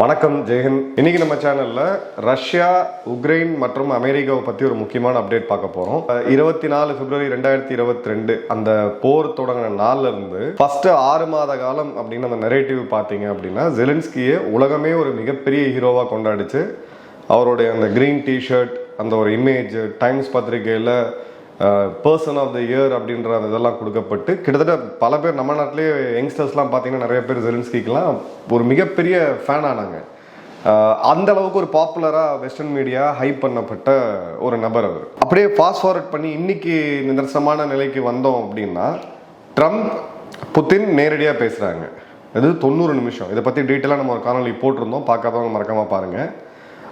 வணக்கம் ஜெயஹிந்த் இன்னைக்கு நம்ம சேனல்ல ரஷ்யா உக்ரைன் மற்றும் அமெரிக்காவை பத்தி ஒரு முக்கியமான அப்டேட் பார்க்க போறோம். இருபத்தி நாலு பிப்ரவரி ரெண்டாயிரத்தி இருபத்தி ரெண்டு அந்த போர் தொடங்கின நாள்ல இருந்து ஃபர்ஸ்ட் ஆறு மாத காலம் அப்படின்னு அந்த நெரேட்டிவ் பார்த்தீங்க அப்படின்னா ஜெலின்ஸ்கியை உலகமே ஒரு மிகப்பெரிய ஹீரோவா கொண்டாடிச்சு. அவருடைய அந்த கிரீன் டிஷர்ட் அந்த ஒரு இமேஜ் டைம்ஸ் பத்திரிகையில் பர்சன் ஆஃப் த இயர் அப்படின்ற அந்த இதெல்லாம் கொடுக்கப்பட்டு கிட்டத்தட்ட பல பேர் நம்ம நாட்டிலேயே யங்ஸ்டர்ஸ்லாம் பார்த்தீங்கன்னா நிறைய பேர் ஜெலின்ஸ்கிக்கெலாம் ஒரு மிகப்பெரிய ஃபேன் ஆனாங்க. அந்த அளவுக்கு ஒரு பாப்புலராக வெஸ்டர்ன் மீடியா ஹைப் பண்ணப்பட்ட ஒரு நபர் அவர். அப்படியே ஃபாஸ்ட் ஃபார்வர்ட் பண்ணி இன்னைக்கு நிதர்சனமான நிலைக்கு வந்தோம் அப்படின்னா ட்ரம்ப் புத்தின் நேரடியாக பேசுகிறாங்க இது தொண்ணூறு நிமிஷம். இதை பற்றி டீட்டெயிலாக நம்ம ஒரு காணொலி போட்டிருந்தோம். பார்க்காதவங்க மறக்காமல் பாருங்கள்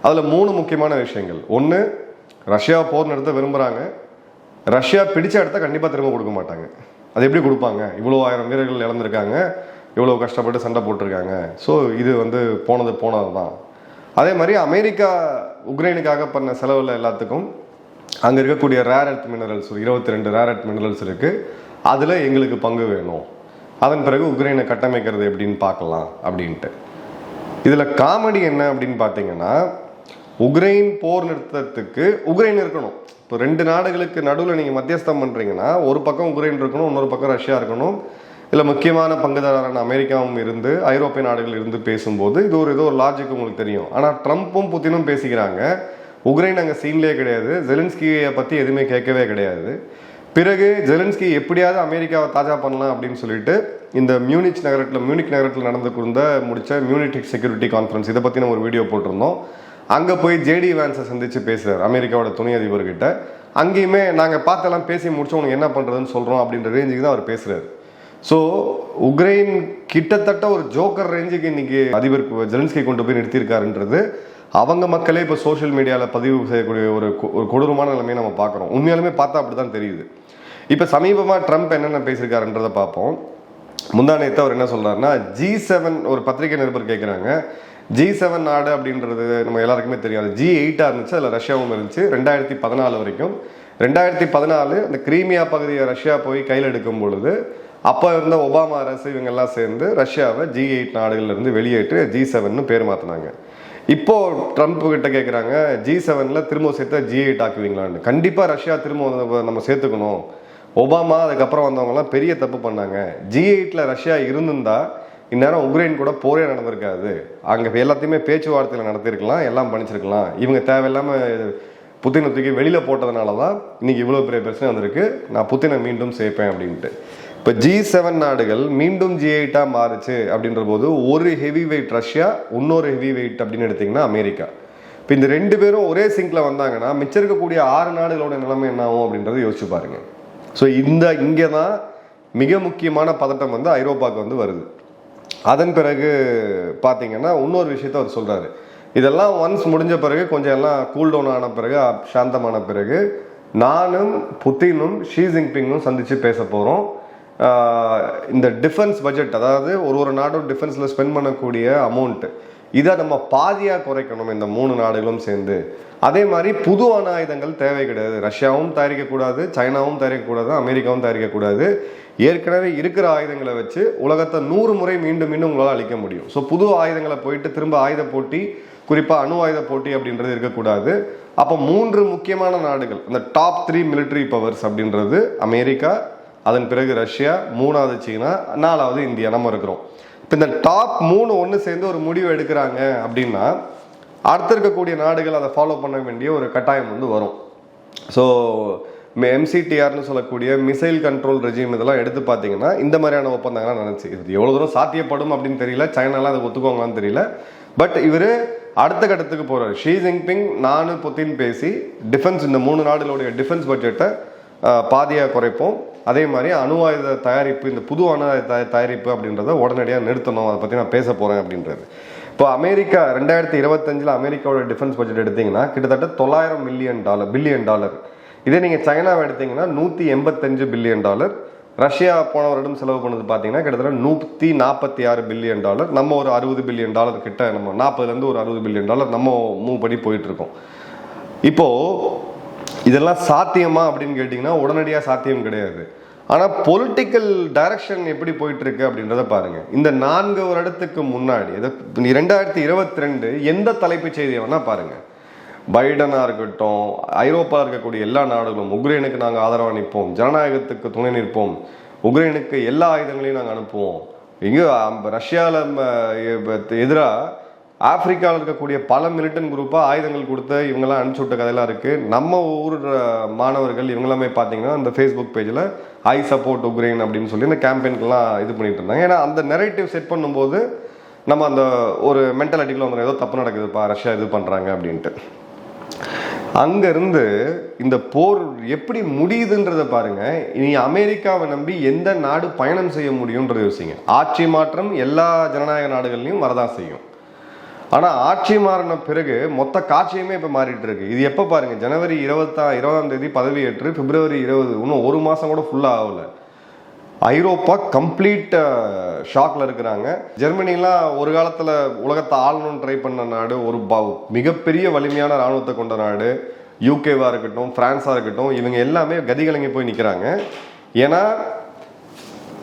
அதில் மூணு முக்கியமான விஷயங்கள். ஒன்று ரஷ்யா போர் நடத்த விரும்புகிறாங்க ரஷ்யா பிடிச்ச இடத்த கண்டிப்பாக திரும்ப கொடுக்க மாட்டாங்க. அது எப்படி கொடுப்பாங்க? இவ்வளோ ஆயிரம் வீரர்கள் இழந்திருக்காங்க. இவ்வளோ கஷ்டப்பட்டு சண்டை போட்டிருக்காங்க. ஸோ இது வந்து போனது போனது தான் அதே மாதிரி அமெரிக்கா உக்ரைனுக்காக பண்ண செலவில் எல்லாத்துக்கும் அங்கே இருக்கக்கூடிய ரேர் எர்த் மினரல்ஸ் இருபத்தி ரெண்டு ரேர் எர்த் மினரல்ஸ் இருக்குது அதில் எங்களுக்கு பங்கு வேணும். அதன் பிறகு உக்ரைனை கட்டமைக்கிறது எப்படின்னு பார்க்கலாம் அப்படின்ட்டு. இதில் காமெடி என்ன அப்படின்னு பார்த்தீங்கன்னா உக்ரைன் போர் நிறுத்தத்துக்கு உக்ரைன் இருக்கணும். இப்போ ரெண்டு நாடுகளுக்கு நடுவில் நீங்கள் மத்தியஸ்தம் பண்ணுறீங்கன்னா ஒரு பக்கம் உக்ரைன் இருக்கணும் இன்னொரு பக்கம் ரஷ்யா இருக்கணும். இல்லை முக்கியமான பங்குதாரரான அமெரிக்காவும் இருந்து ஐரோப்பிய நாடுகள் இருந்து பேசும்போது இது ஒரு ஏதோ ஒரு லாஜிக் உங்களுக்கு தெரியும். ஆனால் ட்ரம்ப்பும் புத்தினும் பேசிக்கிறாங்க. உக்ரைன் அங்கே சீன்லேயே கிடையாது. ஜெலின்ஸ்கியை பற்றி எதுவுமே கேட்கவே கிடையாது. பிறகு ஜெலன்ஸ்கி எப்படியாவது அமெரிக்காவை தாஜா பண்ணலாம் அப்படின்னு சொல்லிட்டு இந்த மியூனிச் நகரத்தில் மியூனிக் நகரத்தில் நடந்து கொண்ட முடிச்ச மியூனிக் செக்யூரிட்டி கான்ஃபரன்ஸ் இதை பற்றி நம்ம ஒரு வீடியோ போட்டிருந்தோம். அங்கே போய் ஜேடி வேன்ஸை சந்தித்து பேசுகிறார் அமெரிக்காவோட துணை அதிபர்கிட்ட. அங்கேயுமே நாங்கள் பார்த்தெல்லாம் பேசி முடிச்சோம் உனக்கு என்ன பண்ணுறதுன்னு சொல்கிறோம் அப்படின்ற ரேஞ்சுக்கு தான் அவர் பேசுகிறார் ஸோ உக்ரைன் கிட்டத்தட்ட ஒரு ஜோக்கர் ரேஞ்சுக்கு இன்னைக்கு அதிபர் ஜெலன்ஸ்கி கொண்டு போய் நிறுத்தியிருக்காருன்றது அவங்க மக்களே இப்போ சோஷியல் மீடியாவில் பதிவு செய்யக்கூடிய ஒரு ஒரு கொடூரமான நிலைமையை நம்ம பார்க்குறோம் உண்மையாலுமே பார்த்தா அப்படி தான் தெரியுது. இப்போ சமீபமாக ட்ரம்ப் என்னென்ன பேசியிருக்காருன்றதை பார்ப்போம். முந்தா நேற்று அவர் என்ன சொல்கிறாருன்னா ஜி செவன் ஒரு பத்திரிகை நிருபர் கேட்குறாங்க ஜி செவன் நாடு அப்படின்றது நம்ம எல்லாருக்குமே தெரியும். அது ஜி எயிட்டாக இருந்துச்சு அதில் ரஷ்யாவும் இருந்துச்சு. ரெண்டாயிரத்தி பதினாலு வரைக்கும். ரெண்டாயிரத்தி பதினாலு அந்த கிரீமியா பகுதியை ரஷ்யா போய் கையில் எடுக்கும் பொழுது அப்போ இருந்த ஒபாமா அரசு இவங்கெல்லாம் சேர்ந்து ரஷ்யாவை ஜி எயிட் நாடுகள்லேருந்து வெளியேற்று ஜி செவன் பேர் மாற்றினாங்க இப்போ ட்ரம்ப் கிட்ட கேட்குறாங்க ஜி செவனில் திரும்ப சேர்த்தா ஜி எயிட் ஆக்குவீங்களான்னு கண்டிப்பாக ரஷ்யா திரும்ப நம்ம சேர்த்துக்கணும். ஒபாமா அதுக்கப்புறம் வந்தவங்கலாம் பெரிய தப்பு பண்ணாங்க. ஜி எயிட்டில் ரஷ்யா இருந்திருந்தால் இந்நேரம் உக்ரைன் கூட போரே நடந்திருக்காது. அங்கே எல்லாத்தையுமே பேச்சுவார்த்தையில் நடத்திருக்கலாம் எல்லாம் பண்ணிச்சிருக்கலாம். இவங்க தேவையில்லாமல் புத்தினை தூக்கி வெளியில் போட்டதுனால தான் இன்னைக்கு இவ்வளோ பெரிய பிரச்சனை வந்திருக்கு. நான் புத்தினை மீண்டும் சேர்ப்பேன் அப்படின்ட்டு. இப்போ ஜி செவன் நாடுகள் மீண்டும் ஜி எயிட்டாக மாறுச்சு அப்படின்ற போது ஒரு ஹெவி வெயிட் ரஷ்யா இன்னொரு ஹெவி வெயிட் அப்படின்னு எடுத்தீங்கன்னா அமெரிக்கா. இப்போ இந்த ரெண்டு பேரும் ஒரே சிங்கில் வந்தாங்கன்னா மிச்சம் இருக்கக்கூடிய ஆறு நாடுகளோட நிலைமை என்ன ஆகும் அப்படின்றத யோசிச்சு பாருங்க. ஸோ இந்த இங்கே தான் மிக முக்கியமான பதட்டம் வந்து ஐரோப்பாவுக்கு வந்து வருது. அதன் பிறகு பார்த்தீங்கன்னா இன்னொரு விஷயத்த அவர் சொல்கிறாரு இதெல்லாம் ஒன்ஸ் முடிஞ்ச பிறகு கொஞ்சம் எல்லாம் கூல் டவுன் ஆன பிறகு சாந்தமான பிறகு நானும் புத்தினும் ஷீ ஜின்பிங்கும் சந்தித்து பேச போகிறோம் இந்த டிஃபென்ஸ் பட்ஜெட் அதாவது ஒரு ஒரு நாடும் டிஃபென்ஸில் ஸ்பெண்ட் பண்ணக்கூடிய அமௌண்ட்டு இதை நம்ம பாதியாக குறைக்கணும் இந்த மூணு நாடுகளும் சேர்ந்து. அதே மாதிரி புது அணு ஆயுதங்கள் தேவை கிடையாது. ரஷ்யாவும் தயாரிக்கக்கூடாது சைனாவும் தயாரிக்கக்கூடாது அமெரிக்காவும் தயாரிக்கக்கூடாது ஏற்கனவே இருக்கிற ஆயுதங்களை வச்சு உலகத்தை நூறு முறை மீண்டும் மீண்டும் உங்களால் அழிக்க முடியும். ஸோ புது ஆயுதங்களை போயிட்டு திரும்ப ஆயுத போட்டி குறிப்பாக அணு ஆயுத போட்டி அப்படின்றது இருக்கக்கூடாது. அப்போ மூன்று முக்கியமான நாடுகள் இந்த டாப் த்ரீ மிலிட்ரி பவர்ஸ் அப்படின்றது அமெரிக்கா அதன் பிறகு ரஷ்யா மூணாவது சீனா நாலாவது இந்தியா நம்ம இருக்கிறோம். இப்போ இந்த டாப் மூணு ஒன்று சேர்ந்து ஒரு முடிவு எடுக்கிறாங்க அப்படின்னா அடுத்து இருக்கக்கூடிய நாடுகள் அதை ஃபாலோ பண்ண வேண்டிய ஒரு கட்டாயம் வந்து வரும். ஸோ எம்சிடிஆர்னு சொல்லக்கூடிய மிசைல் கண்ட்ரோல் ரெஜிம் இதெல்லாம் எடுத்து பார்த்தீங்கன்னா இந்த மாதிரியான ஒப்பந்தங்கள்லாம் நினச்சி இது எவ்வளோ தூரம் சாத்தியப்படும் அப்படின்னு தெரியல சைனாலாம் அதை ஒத்துக்குவாங்களான்னு தெரியல. பட் இவர் அடுத்த கட்டத்துக்கு போகிறார் ஷீ ஜின்பிங் நானு புத்தின் பேசி டிஃபென்ஸ் இந்த மூணு நாடுகளுடைய டிஃபென்ஸ் பட்ஜெட்டை பாதியாக குறைப்போம். அதே மாதிரி அணு ஆயுத தயாரிப்பு இந்த புது அணு ஆயுத தயாரிப்பு அப்படின்றத உடனடியாக நிறுத்தணும். அதை பற்றி நான் பேச போகிறேன் அப்படின்றது இப்போ அமெரிக்கா ரெண்டாயிரத்தி இருபத்தஞ்சில் அமெரிக்காவோட டிஃபென்ஸ் பட்ஜெட் எடுத்தீங்கன்னா கிட்டத்தட்ட தொள்ளாயிரம் மில்லியன் டாலர் பில்லியன் டாலர் இதே நீங்கள் சைனாவை எடுத்தீங்கன்னா நூற்றி எண்பத்தஞ்சு பில்லியன் டாலர் ரஷ்யா போன வருடம் செலவு பண்ணது பார்த்தீங்கன்னா கிட்டத்தட்ட நூற்றி நாற்பத்தி ஆறு பில்லியன் டாலர் நம்ம ஒரு அறுபது பில்லியன் டாலர் கிட்ட நம்ம நாற்பதுலேருந்து ஒரு அறுபது பில்லியன் டாலர் நம்ம மூவ் படி போயிட்டுருக்கோம் இப்போது இதெல்லாம் சாத்தியமா அப்படின்னு கேட்டிங்கன்னா உடனடியாக சாத்தியம் கிடையாது. ஆனால் பொலிட்டிக்கல் டைரக்ஷன் எப்படி போயிட்டு இருக்கு அப்படின்றத பாருங்க. இந்த நான்கு வருடத்துக்கு முன்னாடி ரெண்டாயிரத்தி இருபத்தி ரெண்டு எந்த தலைப்புச் செய்தியை வேணால் பாருங்க. பைடனாக இருக்கட்டும் ஐரோப்பாவில் இருக்கக்கூடிய எல்லா நாடுகளும் உக்ரைனுக்கு நாங்கள் ஆதரவாக நிற்போம் ஜனநாயகத்துக்கு துணை நிற்போம் உக்ரைனுக்கு எல்லா ஆயுதங்களையும் நாங்கள் அனுப்புவோம். இங்கே ரஷ்யாவில் எதிராக ஆப்பிரிக்காவில் இருக்கக்கூடிய பல மிலிட்டன் குரூப்பாக ஆயுதங்கள் கொடுத்த இவங்கெல்லாம் அனுப்பிச்சு விட்ட கதையெல்லாம் இருக்குது நம்ம ஊர் மாணவர்கள் இவங்கெல்லாமே பார்த்தீங்கன்னா அந்த ஃபேஸ்புக் பேஜில் ஐ சப்போர்ட் உக்ரைன் அப்படின்னு சொல்லி இந்த கேம்பெயின்க்கெல்லாம் இது பண்ணிட்டு இருந்தாங்க. ஏன்னா அந்த நெரேட்டிவ் செட் பண்ணும்போது நம்ம அந்த ஒரு மென்டாலிட்டிக்குள்ள வந்து ஏதோ தப்பு நடக்குதுப்பா ரஷ்யா இது பண்ணுறாங்க அப்படின்ட்டு. அங்கேருந்து இந்த போர் எப்படி முடியுதுன்றத பாருங்க. இனி அமெரிக்காவை நம்பி எந்த நாடு பயணம் செய்ய முடியும்ன்றத யோசிங்க. ஆட்சி மாற்றம் எல்லா ஜனநாயக நாடுகள்லையும் வரதான் செய்யும். ஆனா ஆட்சி மாறின பிறகு மொத்த காட்சியுமே இப்ப மாறிட்டு இருக்கு. இது எப்ப பாருங்க ஜனவரி இருபத்தா இருபதாம் தேதி பதவியேற்று பிப்ரவரி இருபது இன்னும் ஒரு மாசம் கூட ஃபுல்லா ஆகல. ஐரோப்பா கம்ப்ளீட் ஷாக்ல இருக்கிறாங்க. ஜெர்மனிலாம் ஒரு காலத்துல உலகத்தை ஆளணும்னு ட்ரை பண்ண நாடு ஒரு ப- மிகப்பெரிய வலிமையான ராணுவத்தை கொண்ட நாடு. யூகேவா இருக்கட்டும் பிரான்ஸா இருக்கட்டும் இவங்க எல்லாமே கதிகலங்கி போய் நிக்கிறாங்க. ஏன்னா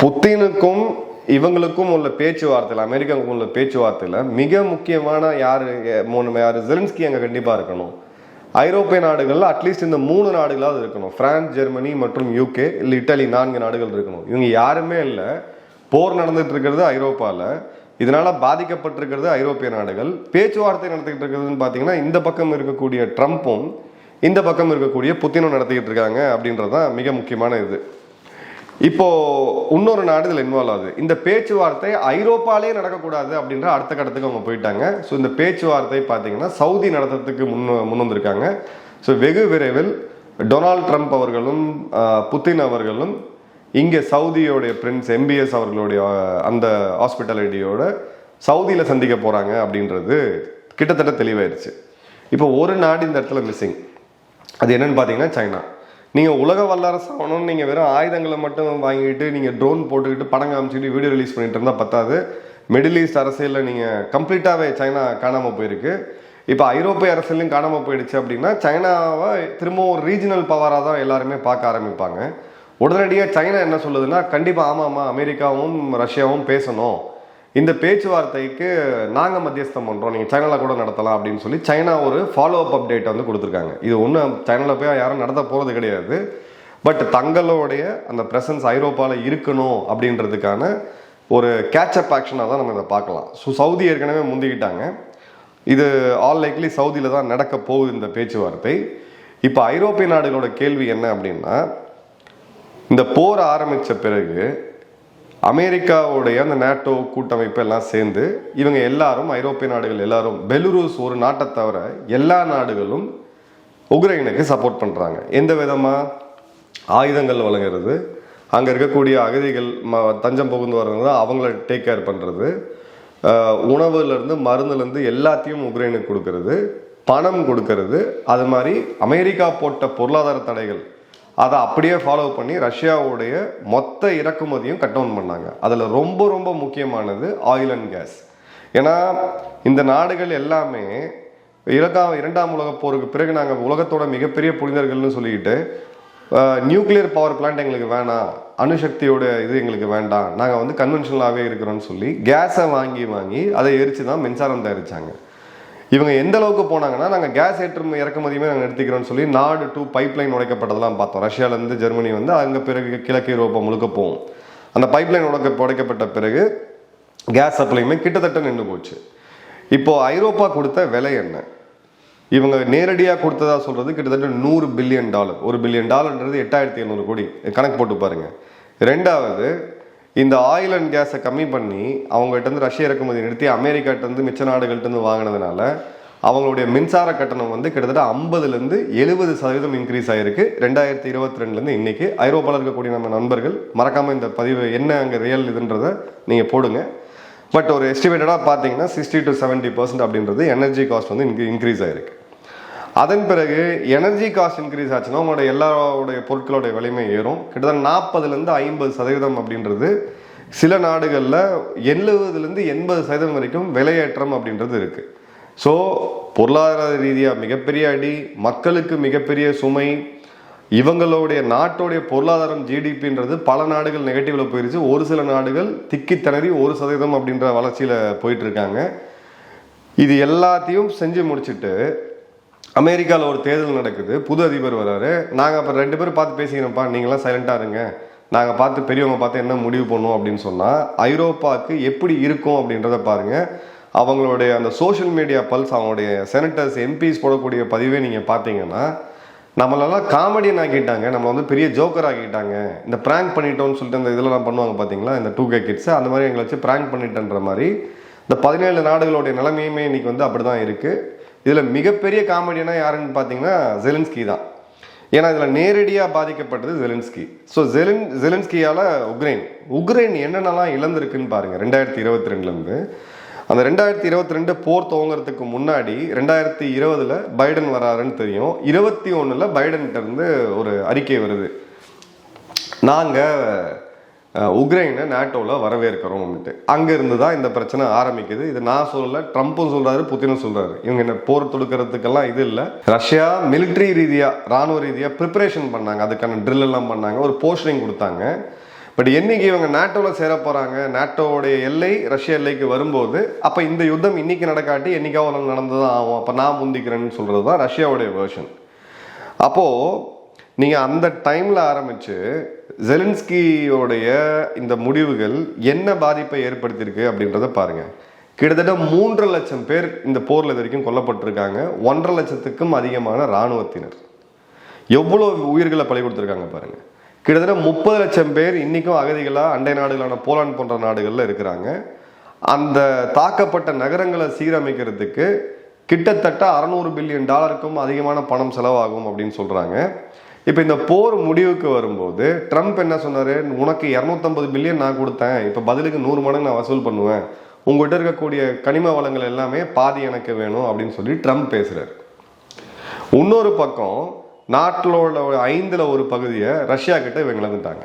புத்தினுக்கும் இவங்களுக்கும் உள்ள பேச்சுவார்த்தையில் அமெரிக்காவுக்கும் உள்ள பேச்சுவார்த்தையில் மிக முக்கியமான யார் மூணு யார் ஜெலன்ஸ்கி அங்கே கண்டிப்பாக இருக்கணும். ஐரோப்பிய நாடுகளில் அட்லீஸ்ட் இந்த மூணு நாடுகளாவது இருக்கணும். பிரான்ஸ் ஜெர்மனி மற்றும் யூகே இல்லை இட்டாலி நான்கு நாடுகள் இருக்கணும். இவங்க யாருமே இல்லை. போர் நடந்துட்டு இருக்கிறது ஐரோப்பாவில் இதனால் பாதிக்கப்பட்டிருக்கிறது ஐரோப்பிய நாடுகள். பேச்சுவார்த்தை நடத்திக்கிட்டு இருக்கிறதுன்னு பார்த்தீங்கன்னா இந்த பக்கம் இருக்கக்கூடிய ட்ரம்ப்பும் இந்த பக்கம் இருக்கக்கூடிய புத்தினும் நடத்திக்கிட்டு இருக்காங்க அப்படின்றது தான் மிக முக்கியமான இது. இப்போ இன்னொரு நாடு இதில் இன்வால்வ் ஆகுது. இந்த பேச்சுவார்த்தை ஐரோப்பாலே நடக்கக்கூடாது அப்படின்ற அடுத்த கட்டத்துக்கு அவங்க போயிட்டாங்க. ஸோ இந்த பேச்சுவார்த்தை பார்த்தீங்கன்னா சவுதி நடத்துறதுக்கு முன் முன் வந்திருக்காங்க. ஸோ வெகு விரைவில் டொனால்ட் ட்ரம்ப் அவர்களும் புத்தின் அவர்களும் இங்கே சவுதியோடைய பிரின்ஸ் எம்பிஎஸ் அவர்களுடைய அந்த ஹாஸ்பிட்டாலிட்டியோட சவுதியில் சந்திக்க போகிறாங்க அப்படின்றது கிட்டத்தட்ட தெளிவாயிருச்சு. இப்போ ஒரு நாடு இந்த இடத்துல மிஸ்ஸிங் அது என்னன்னு பார்த்தீங்கன்னா சைனா. நீங்கள் உலக வல்லரசு ஆகணும்னு நீங்கள் வெறும் ஆயுதங்களை மட்டும் வாங்கிட்டு நீங்கள் ட்ரோன் போட்டுக்கிட்டு படம் காமிச்சிட்டு வீடியோ ரிலீஸ் பண்ணிட்டு இருந்தால் பத்தாது. மிடில் ஈஸ்ட் அரசியலில் நீங்கள் கம்ப்ளீட்டாகவே சைனா காணாமல் போயிருக்கு. இப்போ ஐரோப்பிய அரசியலையும் காணாமல் போயிடுச்சு அப்படின்னா சைனாவை திரும்பவும் ஒரு ரீஜனல் பவராக தான் எல்லாருமே பார்க்க ஆரம்பிப்பாங்க. உடனடியாக சைனா என்ன சொல்லுதுன்னா கண்டிப்பாக ஆமாம் ஆமாம் அமெரிக்காவும் ரஷ்யாவும் பேசணும். இந்த பேச்சுவார்த்தைக்கு நாங்கள் மத்தியஸ்தம் பண்ணுறோம் நீங்கள் சைனாவில் கூட நடத்தலாம் அப்படின்னு சொல்லி சைனா ஒரு ஃபாலோ அப் அப்டேட் வந்து கொடுத்துருக்காங்க. இது ஒன்றும் சைனாவில் போய் யாரும் நடத்த போகிறது கிடையாது. பட் தங்களுடைய அந்த ப்ரெசன்ஸ் ஐரோப்பாவில் இருக்கணும் அப்படின்றதுக்கான ஒரு கேட்சப் ஆக்ஷனாக தான் நம்ம இதை பார்க்கலாம். ஸோ சவுதி ஏற்கனவே முந்திக்கிட்டாங்க. இது ஆல் லைக்லி சவுதியில் தான் நடக்க போகுது இந்த பேச்சுவார்த்தை. இப்போ ஐரோப்பிய நாடுகளோட கேள்வி என்ன அப்படின்னா இந்த போர் ஆரம்பித்த பிறகு அமெரிக்காவுடைய அந்த நேட்டோ கூட்டமைப்பு எல்லாம் சேர்ந்து இவங்க எல்லாரும் ஐரோப்பிய நாடுகள் எல்லாரும் பெலுரூஸ் ஒரு நாட்டை தவிர எல்லா நாடுகளும் உக்ரைனுக்கு சப்போர்ட் பண்ணுறாங்க எந்த விதமாக ஆயுதங்கள் வழங்குறது அங்கே இருக்கக்கூடிய அகதிகள் ம தஞ்சம் புகுந்து வர்றது அவங்கள டேக் கேர் பண்ணுறது உணவுலேருந்து மருந்துலேருந்து எல்லாத்தையும் உக்ரைனுக்கு கொடுக்கறது பணம் கொடுக்கறது அது மாதிரி அமெரிக்கா போட்ட பொருளாதார தடைகள் அதை அப்படியே ஃபாலோ பண்ணி ரஷ்யாவுடைய மொத்த இறக்குமதியும் கட் டவுன் பண்ணாங்க. அதில் ரொம்ப ரொம்ப முக்கியமானது ஆயில் அண்ட் கேஸ் ஏன்னா இந்த நாடுகள் எல்லாமே இரண்டாம் இரண்டாம் உலக போருக்கு பிறகு நாங்கள் உலகத்தோட மிகப்பெரிய புனிதர்கள்னு சொல்லிக்கிட்டு நியூக்ளியர் பவர் பிளான்ட் எங்களுக்கு வேணாம் அணுசக்தியோட இது எங்களுக்கு வேண்டாம் நாங்கள் வந்து கன்வென்ஷனலாகவே இருக்கிறோம்னு சொல்லி கேஸை வாங்கி வாங்கி அதை எரிச்சு தான் மின்சாரம் தயாரிச்சாங்க. இவங்க எந்த அளவுக்கு போனாங்கன்னா நாங்கள் கேஸ் ஏற்றும் இறக்குமதியுமே நாங்கள் நிறுத்திக்கிறோம்னு சொல்லி நாடு டூ பைப் லைன் உடைக்கப்பட்டதெல்லாம் பார்த்தோம். ரஷ்யாவிலேருந்து ஜெர்மனி வந்து அங்கே பிறகு கிழக்கு யூரோப்பா முழுக்க போகும். அந்த பைப் லைன் உடைக்க உடைக்கப்பட்ட பிறகு கேஸ் சப்ளையுமே கிட்டத்தட்ட நின்று போச்சு. இப்போ ஐரோப்பா கொடுத்த விலை என்ன? இவங்க நேரடியாக கொடுத்ததா சொல்றது கிட்டத்தட்ட நூறு பில்லியன் டாலர் ஒரு பில்லியன் டாலர்ன்றது எட்டாயிரத்தி எழுநூறு கோடி. கணக்கு போட்டு பாருங்க. ரெண்டாவது இந்த ஆயில் அண்ட் கேஸை கம்மி பண்ணி அவங்ககிட்ட இருந்து ரஷ்ய இறக்குமதி நிறுத்தி அமெரிக்காட்டேருந்து மிச்ச நாடுகள்கிட்டருந்து வாங்கினதுனால அவங்களுடைய மின்சார கட்டணம் வந்து கிட்டத்தட்ட ஐம்பதுலேருந்து எழுபது சதவீதம் இன்க்ரீஸ் ஆயிருக்கு. ரெண்டாயிரத்தி இருபத்தி ரெண்டுலேருந்து இன்னைக்கு ஐரோப்பாவில் இருக்கக்கூடிய நம்ம நண்பர்கள் மறக்காமல் இந்த பதிவு என்ன அங்கே ரியல் இதுன்றதை நீங்கள் போடுங்க. பட் ஒரு எஸ்டிமேட்டடாக பார்த்தீங்கன்னா சிக்ஸ்டி டு செவன்ட்டி பர்சன்ட் அப்படின்றது எனர்ஜி காஸ்ட் வந்து இன்க்ரீஸ் ஆயிருக்கு. அதன் பிறகு எனர்ஜி காஸ்ட் இன்க்ரீஸ் ஆச்சுன்னா உங்களோட எல்லாருடைய பொருட்களோட விலையுமே ஏறும். கிட்டத்தட்ட நாற்பதுலேருந்து ஐம்பது சதவீதம் அப்படின்றது சில நாடுகளில் எழுபதுலேருந்து எண்பது சதவீதம் வரைக்கும் விலையேற்றம் அப்படின்றது இருக்குது ஸோ பொருளாதார ரீதியாக மிகப்பெரிய அடி மக்களுக்கு மிகப்பெரிய சுமை இவங்களுடைய நாட்டுடைய பொருளாதாரம் ஜிடிபின்றது பல நாடுகள் நெகட்டிவில் போயிருச்சு. ஒரு சில நாடுகள் திக்கி திணறி ஒரு சதவீதம் அப்படின்ற வளர்ச்சியில் போயிட்டு இருக்காங்க. இது எல்லாத்தையும் செஞ்சு முடிச்சுட்டு அமெரிக்காவில் ஒரு தேர்தல் நடக்குது. புது அதிபர் வராரு. நாங்கள் அப்போ ரெண்டு பேரும் பார்த்து பேசிக்கிறோம்ப்பா. நீங்களாம் சைலண்டாக இருங்க. நாங்கள் பார்த்து பெரியவங்க பார்த்து என்ன முடிவு பண்ணுவோம் அப்படின்னு சொன்னால் ஐரோப்பாவுக்கு எப்படி இருக்கும் அப்படின்றத பாருங்க. அவங்களுடைய அந்த சோஷியல் மீடியா பல்ஸ் அவங்களுடைய செனட்டர்ஸ் எம்பிஸ் போடக்கூடிய பதிவே நீங்கள் பார்த்தீங்கன்னா நம்மளெல்லாம் காமெடியன் ஆக்கிட்டாங்க. நம்ம வந்து பெரிய ஜோக்கர் ஆக்கிட்டாங்க. இந்த ப்ராங்க் பண்ணிட்டோம்னு சொல்லிட்டு அந்த இதெல்லாம் பண்ணுவாங்க பார்த்தீங்களா? இந்த டூ கே கிட்ஸ் அந்த மாதிரி எங்களை வச்சு ப்ராங்க் பண்ணிட்டேன்ற மாதிரி இந்த பதினேழு நாடுகளுடைய நிலைமையுமே இன்னைக்கு வந்து அப்படி தான் இருக்குது இதில் மிகப்பெரிய காமெடினா யாருன்னு பார்த்தீங்கன்னா ஜெலின்ஸ்கி தான். ஏன்னா இதில் நேரடியாக பாதிக்கப்பட்டது ஜெலின்ஸ்கி ஸோ ஜெலின் ஜெலின்ஸ்கியால் உக்ரைன் உக்ரைன் என்னென்னலாம் இழந்திருக்குன்னு பாருங்கள் ரெண்டாயிரத்தி இருபத்தி ரெண்டுலேருந்து அந்த ரெண்டாயிரத்தி இருபத்தி ரெண்டு போர் துவங்குறதுக்கு முன்னாடி ரெண்டாயிரத்தி இருபதில் பைடன் வராருன்னு தெரியும். இருபத்தி ஒன்றில் பைடன்கிட்ட இருந்து ஒரு அறிக்கை வருது. நாங்கள் உக்ரைனை நாட்டோவில் வரவேற்கிறோம்னுட்டு அங்கேருந்து தான் இந்த பிரச்சனை ஆரம்பிக்குது. இது நான் சொல்லலை ட்ரம்ப்பும் சொல்கிறாரு புத்தினும் சொல்கிறாரு இவங்க என்ன போர் தொடுக்கிறதுக்கெல்லாம் இது இல்லை. ரஷ்யா மிலிட்ரி ரீதியாக ராணுவ ரீதியாக ப்ரிப்பரேஷன் பண்ணாங்க. அதுக்கான ட்ரில் எல்லாம் பண்ணாங்க. ஒரு போஸ்டரிங் கொடுத்தாங்க. பட் என்னைக்கு இவங்க நாட்டோவில் சேர போகிறாங்க நாட்டோடைய எல்லை ரஷ்ய எல்லைக்கு வரும்போது அப்போ இந்த யுத்தம் இன்னைக்கு நடக்காட்டி என்றைக்காவது நடந்து தான் ஆகும். அப்போ நான் முந்திக்கிறேன்னு சொல்கிறது தான் ரஷ்யாவுடைய வேர்ஷன் அப்போது நீங்கள் அந்த டைமில் ஆரம்பித்து ஜெலின்ஸ்கியோடைய இந்த முடிவுகள் என்ன பாதிப்பை ஏற்படுத்தியிருக்கு அப்படின்றத பாருங்கள் கிட்டத்தட்ட மூன்று லட்சம் பேர் இந்த போரில் இது வரைக்கும் கொல்லப்பட்டிருக்காங்க. ஒன்றரை லட்சத்துக்கும் அதிகமான இராணுவத்தினர். எவ்வளோ உயிர்களை பழி கொடுத்துருக்காங்க பாருங்கள் கிட்டத்தட்ட முப்பது லட்சம் பேர் இன்றைக்கும் அகதிகளாக அண்டை நாடுகளான போலாண்ட் போன்ற நாடுகளில் இருக்கிறாங்க. அந்த தாக்கப்பட்ட நகரங்களை சீரமைக்கிறதுக்கு கிட்டத்தட்ட அறநூறு பில்லியன் டாலருக்கும் அதிகமான பணம் செலவாகும் அப்படின்னு சொல்கிறாங்க இப்போ இந்த போர் முடிவுக்கு வரும்போது ட்ரம்ப் என்ன சொன்னார்? உனக்கு இரநூத்தம்பது பில்லியன் நான் கொடுத்தேன். இப்போ பதிலுக்கு நூறு மடங்கு நான் வசூல் பண்ணுவேன். உங்கள்கிட்ட இருக்கக்கூடிய கனிம வளங்கள் எல்லாமே பாதி எனக்கு வேணும் அப்படின்னு சொல்லி ட்ரம்ப் பேசுகிறார் இன்னொரு பக்கம் நாட்டிலோட ஐந்தில் ஒரு பகுதியை ரஷ்யா கிட்ட இவங்க இழந்துட்டாங்க.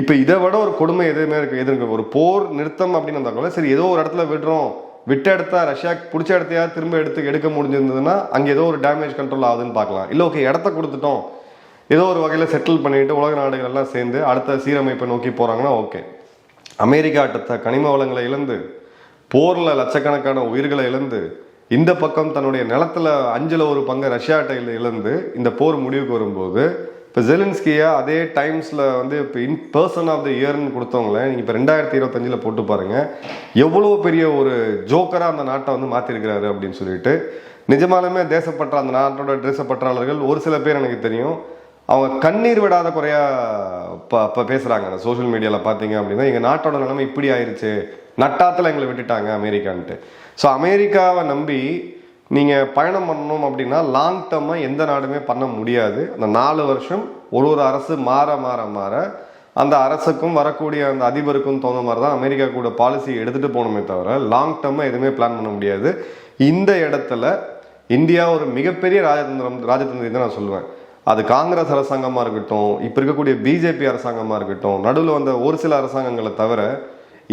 இப்போ இதை விட ஒரு கொடுமை எதுவுமே இருக்கு எது ஒரு போர் நிறுத்தம் அப்படின்னு வந்தாங்களே கூட சரி ஏதோ ஒரு இடத்துல விடுறோம். விட்ட இடத்த ரஷ்யா பிடிச்ச இடத்தையா திரும்ப எடுத்து எடுக்க முடிஞ்சிருந்ததுன்னா அங்கே ஏதோ ஒரு டேமேஜ் கண்ட்ரோல் ஆகுதுன்னு பார்க்கலாம். இல்லை ஓகே இடத்த கொடுத்துட்டோம். ஏதோ ஒரு வகையில் செட்டில் பண்ணிட்டு உலக நாடுகள் எல்லாம் சேர்ந்து அடுத்த சீரமைப்பை நோக்கி போகிறாங்கன்னா ஓகே அமெரிக்காட்ட கனிம வளங்களை இழந்து போரில் லட்சக்கணக்கான உயிர்களை இழந்து இந்த பக்கம் தன்னுடைய நிலத்துல அஞ்சில் ஒரு பங்கு ரஷ்யாட்ட இழந்து இந்த போர் முடிவுக்கு வரும்போது இப்போ ஜெலின்ஸ்கியா அதே டைம்ஸில் வந்து இப்போ இன் பர்சன் ஆஃப் த இயர்னு கொடுத்தவங்கள நீங்கள் இப்போ ரெண்டாயிரத்தி இருபத்தஞ்சில் போட்டு பாருங்கள் எவ்வளோ பெரிய ஒரு ஜோக்கராக அந்த நாட்டை வந்து மாற்றிருக்கிறாரு அப்படின்னு சொல்லிட்டு நிஜமாலுமே தேசப்பற்ற அந்த நாட்டோட தேசப்பற்றாளர்கள் ஒரு சில பேர் எனக்கு தெரியும் அவங்க கண்ணீர் விடாத குறையா இப்போ இப்போ பேசுகிறாங்க அந்த சோஷியல் மீடியாவில் பார்த்தீங்க அப்படின்னா எங்கள் நாட்டோட நிலைமை இப்படி ஆயிடுச்சு நட்டாத்தில் எங்களை விட்டுட்டாங்க அமெரிக்கான்ட்டு. ஸோ அமெரிக்காவை நம்பி நீங்கள் பயணம் பண்ணணும் அப்படின்னா லாங் டேர்மாக எந்த நாடுமே பண்ண முடியாது. அந்த நாலு வருஷம் ஒரு ஒரு அரசு மாற மாற மாற அந்த அரசுக்கும் வரக்கூடிய அந்த அதிபருக்கும் தகுந்த மாதிரி தான் அமெரிக்கா கூட பாலிசி எடுத்துகிட்டு போகணுமே தவிர லாங் டேர்மாக எதுவுமே பிளான் பண்ண முடியாது. இந்த இடத்துல இந்தியா ஒரு மிகப்பெரிய ராஜதந்திரம் ராஜதந்திரி தான் நான் சொல்லுவேன் அது காங்கிரஸ் அரசாங்கமாக இருக்கட்டும் இப்போ இருக்கக்கூடிய பிஜேபி அரசாங்கமாக இருக்கட்டும் நடுவில் வந்த ஒரு சில அரசாங்கங்களை தவிர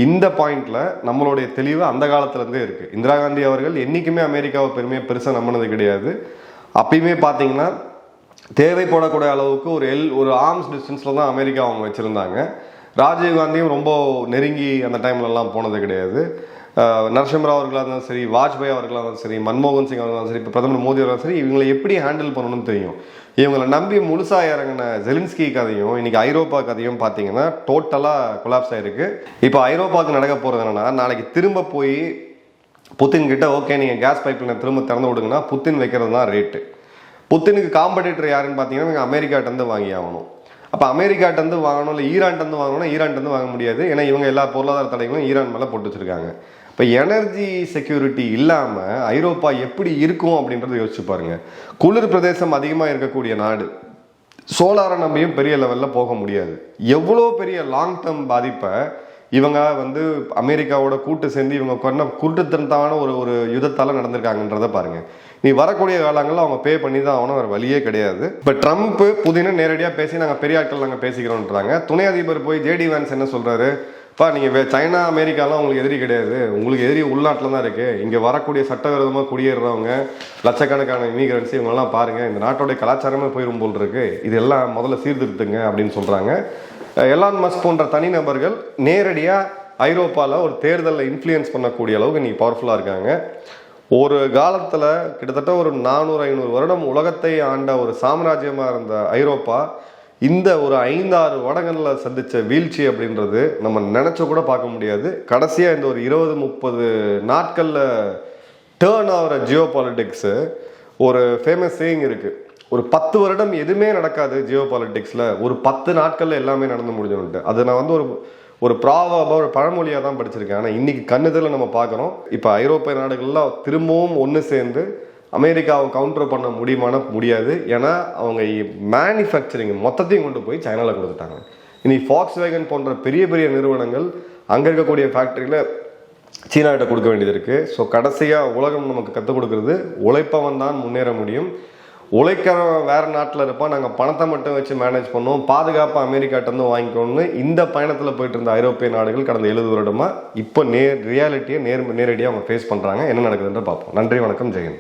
இந்த பாயிண்ட்ல நம்மளுடைய தெளிவு அந்த காலத்துலேருந்தே இருக்குது இருக்கு. இந்திரா காந்தி அவர்கள் என்றைக்குமே அமெரிக்காவை பெருமையாக பெருசாக நம்பினது கிடையாது. அப்பயுமே பார்த்தீங்கன்னா தேவைப்படக்கூடிய அளவுக்கு ஒரு எல் ஒரு ஆர்ம்ஸ் டிஸ்டன்ஸில் தான் அமெரிக்கா அவங்க வச்சுருந்தாங்க. ராஜீவ் காந்தியும் ரொம்ப நெருங்கி அந்த டைம்லலாம் போனது கிடையாது. நரசிம்மராவ் அவர்களாக இருந்தாலும் சரி வாஜ்பாய் அவர்களாக இருந்தாலும் சரி மன்மோகன் சிங் அவர்களாக சரி இப்போ பிரதமர் மோடி அவர்களும் சரி இவங்களை எப்படி ஹேண்டில் பண்ணணும்னு தெரியும்? இவங்களை நம்பி முழுசாக இறங்கின ஜெலின்ஸ்கி கதையும் இன்னைக்கு ஐரோப்பா கதையும் பார்த்தீங்கன்னா டோட்டலாக கொலாப்ஸ் ஆயிருக்கு. இப்போ ஐரோப்பாவுக்கு நடக்க போகிறது என்னென்னா நாளைக்கு திரும்ப போய் புத்தின் கிட்ட ஓகே நீங்கள் கேஸ் பைப்பில் திரும்ப திறந்து விடுங்கன்னா புத்தின் வைக்கிறது தான் ரேட்டு புத்தினுக்கு காம்படிட்டர் யாருன்னு பார்த்தீங்கன்னா நீங்கள் அமெரிக்காட்டேருந்து வாங்கி ஆகணும். அப்போ அமெரிக்காட்டேருந்து வாங்கணும் இல்லை ஈரான்ட்டேருந்து வாங்கணும்னா ஈரான்ட்டேருந்து வாங்க முடியாது. ஏன்னா இவங்க எல்லா பொருளாதார தடைகளும் ஈரான் மேலே போட்டு வச்சுருக்காங்க. இப்போ எனர்ஜி செக்யூரிட்டி இல்லாமல் ஐரோப்பா எப்படி இருக்கும் அப்படின்றத யோசிச்சு பாருங்க. குளிர் பிரதேசம் அதிகமாக இருக்கக்கூடிய நாடு சோலாரை நம்பியும் பெரிய லெவலில் போக முடியாது. எவ்வளோ பெரிய லாங் டேர்ம் பாதிப்பை இவங்க வந்து அமெரிக்காவோட கூட்டு சேர்ந்து இவங்க கொண்ட குருட்டுத்தனத்தான ஒரு ஒரு யுத்தத்தால் நடந்திருக்காங்கன்றதை பாருங்க. நீ வரக்கூடிய காலங்களில் அவங்க பே பண்ணி தான் ஆகணும் வேறு வழியே கிடையாது. இப்போ ட்ரம்ப் புதினம் நேரடியாக பேசி நாங்கள் பெரிய ஆட்கள் நாங்கள் பேசிக்கிறோன்றாங்க துணை அதிபர் போய் ஜேடி வேன்ஸ் என்ன சொல்கிறாரு இப்போ நீங்கள் சைனா அமெரிக்காலாம் உங்களுக்கு எதிரி கிடையாது. உங்களுக்கு எதிரி உள்நாட்டில் தான் இருக்குது இங்கே வரக்கூடிய சட்டவிரோதமாக குடியேறுறவங்க லட்சக்கணக்கான இமிகிரன்ஸ் இவங்கெல்லாம் பாருங்கள் இந்த நாட்டோடைய கலாச்சாரமே போயிடும் போல் இருக்கு. இதெல்லாம் முதல்ல சீர்திருத்துங்க அப்படின்னு சொல்கிறாங்க எலான் மஸ்க் போன்ற தனிநபர்கள் நேரடியாக ஐரோப்பாவில் ஒரு தேர்தலில் இன்ஃப்ளூயன்ஸ் பண்ணக்கூடிய அளவுக்கு நீங்கள் பவர்ஃபுல்லாக இருக்காங்க. ஒரு காலத்தில் கிட்டத்தட்ட ஒரு நானூறு ஐநூறு வருடம் உலகத்தை ஆண்ட ஒரு சாம்ராஜ்யமாக இருந்த ஐரோப்பா இந்த ஒரு ஐந்தாறு வடங்களில் சந்தித்த வீழ்ச்சி அப்படின்றது நம்ம நினச்ச கூட பார்க்க முடியாது. கடைசியாக இந்த ஒரு இருபது முப்பது நாட்களில் டேர்ன் ஆகிற ஜியோ பாலிட்டிக்ஸு ஒரு ஃபேமஸ் சேயிங் இருக்குது ஒரு பத்து வருடம் எதுவுமே நடக்காது ஜியோ பாலிட்டிக்ஸில் ஒரு பத்து நாட்களில் எல்லாமே நடந்து முடிஞ்சுன்ட்டு அது நான் வந்து ஒரு ஒரு ப்ராவாக ஒரு பழமொழியாக தான் படிச்சிருக்கேன். ஆனால் இன்றைக்கி கண்ணுதில் நம்ம பார்க்குறோம். இப்போ ஐரோப்பிய நாடுகள்லாம் திரும்பவும் ஒன்று சேர்ந்து அமெரிக்காவை கவுண்டர் பண்ண முடியுமான முடியாது. ஏன்னா அவங்க மேனுஃபேக்சரிங் மொத்தத்தையும் கொண்டு போய் சைனாவில் கொடுத்துட்டாங்க. இனி ஃபாக்ஸ் வேகன் போன்ற பெரிய பெரிய நிறுவனங்கள் அங்கே இருக்கக்கூடிய ஃபேக்ட்ரியில் சீனாகிட்ட கொடுக்க வேண்டியது இருக்குது ஸோ கடைசியாக உலகம் நமக்கு கற்றுக் கொடுக்குறது உழைப்பவன் தான் முன்னேற முடியும். உழைக்கிறவன் வேறு நாட்டில் இருப்பான் நாங்கள் பணத்தை மட்டும் வச்சு மேனேஜ் பண்ணுவோம். பாதுகாப்பாக அமெரிக்காட்டேருந்து வாங்கிக்கணும்னு இந்த பயணத்தில் போயிட்டு இருந்த ஐரோப்பிய நாடுகள் கடந்த எழுபது வருடமாக இப்போ நேர் ரியாலிட்டியை நேர் நேரடியாக அவங்க ஃபேஸ் பண்ணுறாங்க என்ன நடக்குதுன்ற பார்ப்போம். நன்றி வணக்கம் ஜெயன்